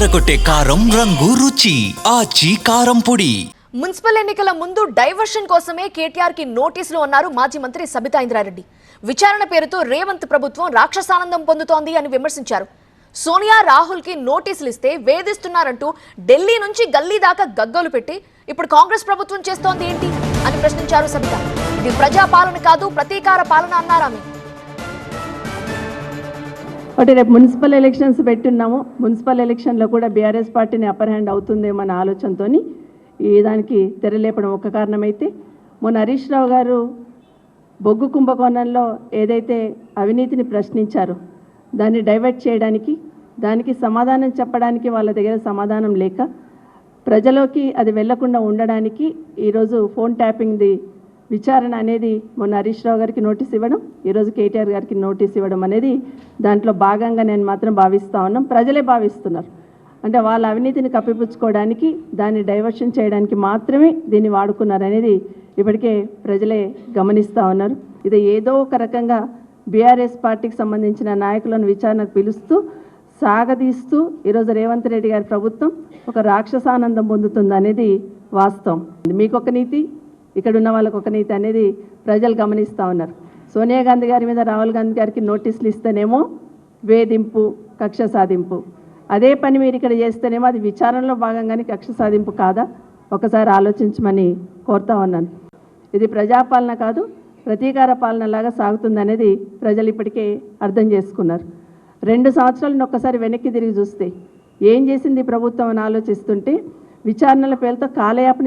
ఎర్రగొట్టే కారం రంగు రుచి. ఆచి కారం పొడి. మున్సిపల్ ఎన్నికల ముందు డైవర్షన్ కోసమే కేటీఆర్కి నోటీసులు అన్నారు మాజీ మంత్రి సబితా ఇంద్రారెడ్డి. విచారణ పేరుతో రేవంత్ ప్రభుత్వం రాక్షసానందం పొందుతోంది అని విమర్శించారు. సోనియా రాహుల్కి నోటీసులు ఇస్తే వేధిస్తున్నారంటూ ఢిల్లీ నుంచి గల్లీ దాకా గగ్గోలు పెట్టి ఇప్పుడు కాంగ్రెస్ ప్రభుత్వం చేస్తోంది ఏంటి అని ప్రశ్నించారు సబిత. ఇది ప్రజాపాలన కాదు ప్రతీకార పాలన అన్నారు ఒకటి రేపు మున్సిపల్ ఎలక్షన్స్ పెట్టున్నాము. మున్సిపల్ ఎలక్షన్లో కూడా బీఆర్ఎస్ పార్టీని అప్పర్ హ్యాండ్ అవుతుందేమో అనే ఆలోచనతో ఈ దానికి తెరలేపడం ఒక కారణమైతే మొన్న హరీష్ రావు గారు బొగ్గు కుంభకోణంలో ఏదైతే అవినీతిని ప్రశ్నించారో దాన్ని డైవర్ట్ చేయడానికి దానికి సమాధానం చెప్పడానికి వాళ్ళ దగ్గర సమాధానం లేక ప్రజలోకి అది వెళ్ళకుండా ఉండడానికి ఈరోజు ఫోన్ ట్యాపింగ్ది విచారణ అనేది మొన్న హరీష్ రావు గారికి నోటీస్ ఇవ్వడం ఈరోజు కేటీఆర్ గారికి నోటీస్ ఇవ్వడం అనేది దాంట్లో భాగంగా నేను మాత్రం భావిస్తూ ఉన్నాం. ప్రజలే భావిస్తున్నారు. అంటే వాళ్ళ అవినీతిని కప్పిపుచ్చుకోవడానికి దాన్ని డైవర్షన్ చేయడానికి మాత్రమే దీన్ని వాడుకున్నారనేది ఇప్పటికే ప్రజలే గమనిస్తూ ఉన్నారు. ఇది ఏదో ఒక రకంగా బీఆర్ఎస్ పార్టీకి సంబంధించిన నాయకులను విచారణకు పిలుస్తూ సాగదీస్తూ ఈరోజు రేవంత్ రెడ్డి గారి ప్రభుత్వం ఒక రాక్షసానందం పొందుతుంది అనేది వాస్తవం. మీకు ఒక నీతి ఇక్కడ ఉన్న వాళ్ళకు ఒక నీతి అనేది ప్రజలు గమనిస్తూ ఉన్నారు. సోనియా గాంధీ గారి మీద రాహుల్ గాంధీ గారికి నోటీసులు ఇస్తేనేమో వేధింపు కక్ష సాధింపు. అదే పని మీరు ఇక్కడ చేస్తేనేమో అది విచారణలో భాగంగానే కక్ష సాధింపు కాదా? ఒకసారి ఆలోచించమని కోరుతా ఉన్నాను. ఇది ప్రజాపాలన కాదు ప్రతీకార పాలన లాగా సాగుతుందనేది ప్రజలు ఇప్పటికే అర్థం చేసుకున్నారు. రెండు సంవత్సరాలను ఒక్కసారి వెనక్కి తిరిగి చూస్తే ఏం చేసింది ప్రభుత్వం అని ఆలోచిస్తుంటే విచారణల పేరుతో కాలయాపన